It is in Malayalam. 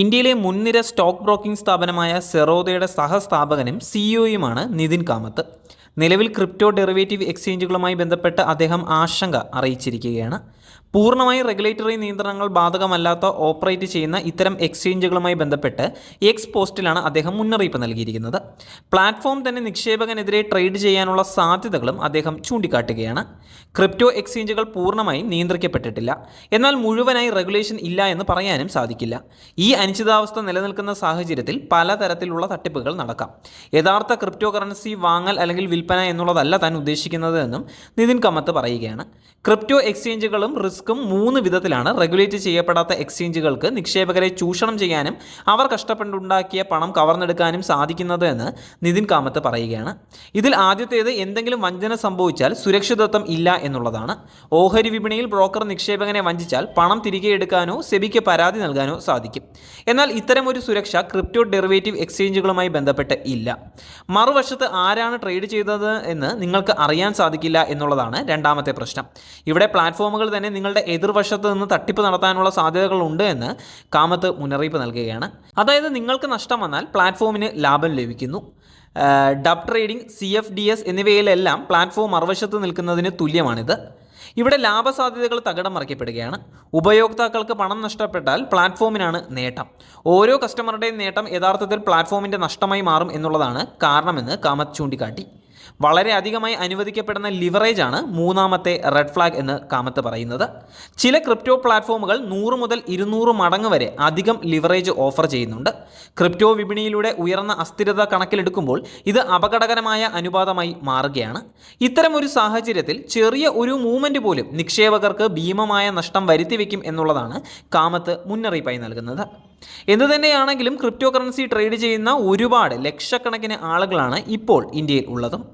ഇന്ത്യയിലെ മുൻനിര സ്റ്റോക്ക് ബ്രോക്കിംഗ് സ്ഥാപനമായ സെറോദയുടെ സഹസ്ഥാപകനും സിഇഒയുമാണ് നിതിൻ കാമത്ത്. നിലവിൽ ക്രിപ്റ്റോ ഡെറിവേറ്റീവ് എക്സ്ചേഞ്ചുകളുമായി ബന്ധപ്പെട്ട് അദ്ദേഹം ആശങ്ക അറിയിച്ചിരിക്കുകയാണ്. പൂർണമായി റെഗുലേറ്ററി നിയന്ത്രണങ്ങൾ ബാധകമല്ലാത്ത ഓപ്പറേറ്റ് ചെയ്യുന്ന ഇത്തരം എക്സ്ചേഞ്ചുകളുമായി ബന്ധപ്പെട്ട് എക്സ് പോസ്റ്റിലാണ് അദ്ദേഹം മുന്നറിയിപ്പ് നൽകിയിരിക്കുന്നത്. പ്ലാറ്റ്ഫോം തന്നെ നിക്ഷേപകനെതിരെ ട്രേഡ് ചെയ്യാനുള്ള സാധ്യതകളും അദ്ദേഹം ചൂണ്ടിക്കാട്ടുകയാണ്. ക്രിപ്റ്റോ എക്സ്ചേഞ്ചുകൾ പൂർണമായി നിയന്ത്രിക്കപ്പെട്ടിട്ടില്ല. എന്നാൽ മുഴുവനായി റെഗുലേഷൻ ഇല്ല എന്ന് പറയാനും സാധിക്കില്ല. ഈ അനിശ്ചിതാവസ്ഥ നിലനിൽക്കുന്ന സാഹചര്യത്തിൽ പലതരത്തിലുള്ള തട്ടിപ്പുകൾ നടക്കാം. യഥാർത്ഥ ക്രിപ്റ്റോ കറൻസി വാങ്ങൽ അല്ലെങ്കിൽ എന്നുള്ളതല്ല താൻ ഉദ്ദേശിക്കുന്നത് എന്നും നിതിൻ കമ്മത്ത് പറയുകയാണ്. ക്രിപ്റ്റോ എക്സ്ചേഞ്ചുകളും റിസ്ക്കും മൂന്ന് വിധത്തിലാണ്. റെഗുലേറ്റ് ചെയ്യപ്പെടാത്ത എക്സ്ചേഞ്ചുകൾക്ക് നിക്ഷേപകരെ ചൂഷണം ചെയ്യാനും അവർ കഷ്ടപ്പെട്ടുണ്ടാക്കിയ പണം കവർന്നെടുക്കാനും സാധിക്കുന്നത് എന്ന് നിതിൻ കാമത്ത് പറയുകയാണ്. ഇതിൽ ആദ്യത്തേത് എന്തെങ്കിലും വഞ്ചന സംഭവിച്ചാൽ സുരക്ഷിതത്വം ഇല്ല എന്നുള്ളതാണ്. ഓഹരി വിപണിയിൽ ബ്രോക്കർ നിക്ഷേപകനെ വഞ്ചിച്ചാൽ പണം തിരികെ എടുക്കാനോ സെബിക്ക് പരാതി നൽകാനോ സാധിക്കും. എന്നാൽ ഇത്തരമൊരു സുരക്ഷ ക്രിപ്റ്റോ ഡെറിവേറ്റീവ് എക്സ്ചേഞ്ചുകളുമായി ബന്ധപ്പെട്ട് ഇല്ല. മറുവശത്ത് ആരാണ് ട്രേഡ് ചെയ്തത് എന്ന് നിങ്ങൾക്ക് അറിയാൻ സാധിക്കില്ല എന്നുള്ളതാണ് രണ്ടാമത്തെ പ്രശ്നം. ഇവിടെ പ്ലാറ്റ്ഫോമുകൾ തന്നെ നിങ്ങളുടെ എതിർവശത്ത് നിന്ന് തട്ടിപ്പ് നടത്താനുള്ള സാധ്യതകളുണ്ട് എന്ന് കാമത്ത് മുന്നറിയിപ്പ് നൽകുകയാണ്. അതായത് നിങ്ങൾക്ക് നഷ്ടം വന്നാൽ പ്ലാറ്റ്ഫോമിന് ലാഭം ലഭിക്കുന്നു. Dub trading C F D S എന്നിവയിലെല്ലാം platform മറുവശത്ത് നിൽക്കുന്നതിന് തുല്യമാണിത്. ഇവിടെ ലാഭസാധ്യതകൾ തകിടം മറിക്കപ്പെടുകയാണ്. ഉപയോക്താക്കൾക്ക് പണം നഷ്ടപ്പെട്ടാൽ പ്ലാറ്റ്ഫോമിനാണ് നേട്ടം. ഓരോ കസ്റ്റമറുടെയും നേട്ടം യഥാർത്ഥത്തിൽ പ്ലാറ്റ്ഫോമിന്റെ നഷ്ടമായി മാറും എന്നുള്ളതാണ് കാരണമെന്ന് കാമത്ത് ചൂണ്ടിക്കാട്ടി. വളരെ അധികമായി അനുവദിക്കപ്പെടുന്ന ലിവറേജ് ആണ് മൂന്നാമത്തെ റെഡ് ഫ്ലാഗ് എന്ന് കാമത്ത് പറയുന്നത്. ചില ക്രിപ്റ്റോ പ്ലാറ്റ്ഫോമുകൾ നൂറ് മുതൽ ഇരുന്നൂറ് മടങ്ങ് വരെ അധികം ലിവറേജ് ഓഫർ ചെയ്യുന്നുണ്ട്. ക്രിപ്റ്റോ വിപണിയിലൂടെ ഉയർന്ന അസ്ഥിരത കണക്കിലെടുക്കുമ്പോൾ ഇത് അപകടകരമായ അനുപാതമായി മാറുകയാണ്. ഇത്തരം ഒരു സാഹചര്യത്തിൽ ചെറിയ ഒരു മൂവ്മെന്റ് പോലും നിക്ഷേപകർക്ക് ഭീമമായ നഷ്ടം വരുത്തിവെക്കും എന്നുള്ളതാണ് കാമത്ത് മുന്നറിയിപ്പായി നൽകുന്നത്. എന്തു തന്നെയാണെങ്കിലും ക്രിപ്റ്റോ കറൻസി ട്രേഡ് ചെയ്യുന്ന ഒരുപാട് ലക്ഷക്കണക്കിന് ആളുകളാണ് ഇപ്പോൾ ഇന്ത്യയിൽ ഉള്ളതും.